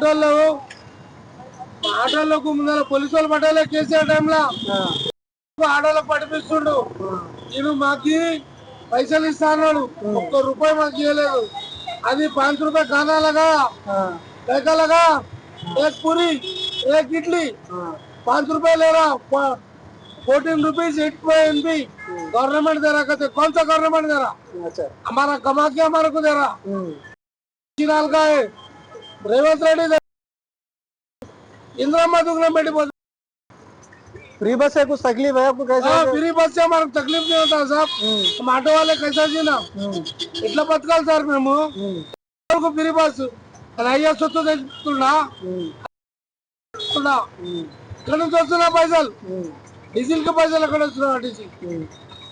ఆటోల్లో ఆటోలకు ముందర పోలీసు వాళ్ళు పట్టాలే కేసీఆర్ టైంలో ఆ, ఆటోలకు పడిపిస్తుండు నేను మాకి పైసలు ఇస్తాడు ఒక్క రూపాయి మాకు ఇవ్వలేదు అది పాంచ్ రూపాయ खाना लगा ఆ, पैसा लगा एक पूरी एक इडली ఆ. पाँच रुपए ले रहा fourteen rupees at M P government दे रहा कहते कौन सा गवर्नमेंट दे रहा అచ్చా हमारा कमा के हमारे को दे रहा ఉమ్, चिराल का है रेवंत रेड्डी दे इंदिरा दुगना बेटी बोल फ्री बस है कुछ तकलीफ है आपको कैसे हाँ, फ्री बस से हमारा तकलीफ नहीं होता साहब हम ऑटो वाले कैसा जीना ఇట్లా బతకాలి సార్ మేము ఫ్రీ బస్ అయ్యా సొత్తు తెచ్చుకున్నా ఇక్కడ నుంచి వస్తున్నా పైసలు డీజిల్కి పైసలు ఎక్కడ వస్తున్నా డీజిల్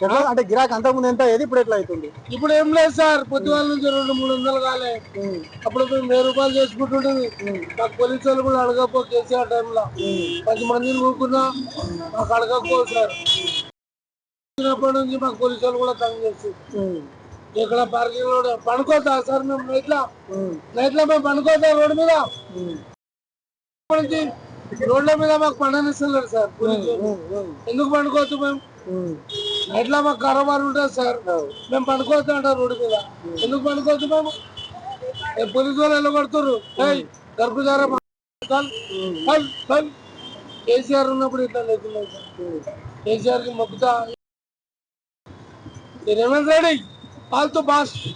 ఎట్లా? అంటే గిరాక్ అంతకుముందు ఎంత ఏది ఇప్పుడు ఎట్లా అవుతుంది? ఇప్పుడు ఏం లేదు సార్ పొద్దుగాల నుంచి రెండు మూడు వందలు కాలే. అప్పుడు మేము వెయ్యి రూపాయలు చేసుకుంటుంటుంది మాకు పోలీసు వాళ్ళు కూడా అడగపో కేసీఆర్ టైంలో. పది మందిని ఊరుకున్నా మాకు అడగకపో సార్. చిన్నప్పటి నుంచి మాకు పోలీసు వాళ్ళు కూడా తంగ చేస్తుంది ఇక్కడ పార్కింగ్లో పనుకోతా సార్ మేము నైట్లో నైట్లో మేము పనుకోతా రోడ్డు మీద. నుంచి రోడ్ల మీద మాకు పండనిస్తున్నారు సార్. ఎందుకు పండుకోవచ్చు మేము? నైట్లో మాకు కారోబార్ ఉంటుంది సార్? మేము పనుకోవచ్చు అంటారు రోడ్డు మీద. ఎందుకు పనుకోవచ్చు మేము? పోలీసు వాళ్ళు వెళ్ళగొడుతున్నారు గర్భజారా కేసీఆర్ ఉన్నప్పుడు ఇట్లా లేకుండా కేసీఆర్కి మొక్కుతా. రేవంత్ రెడ్డి వాళ్ళతో బాస్.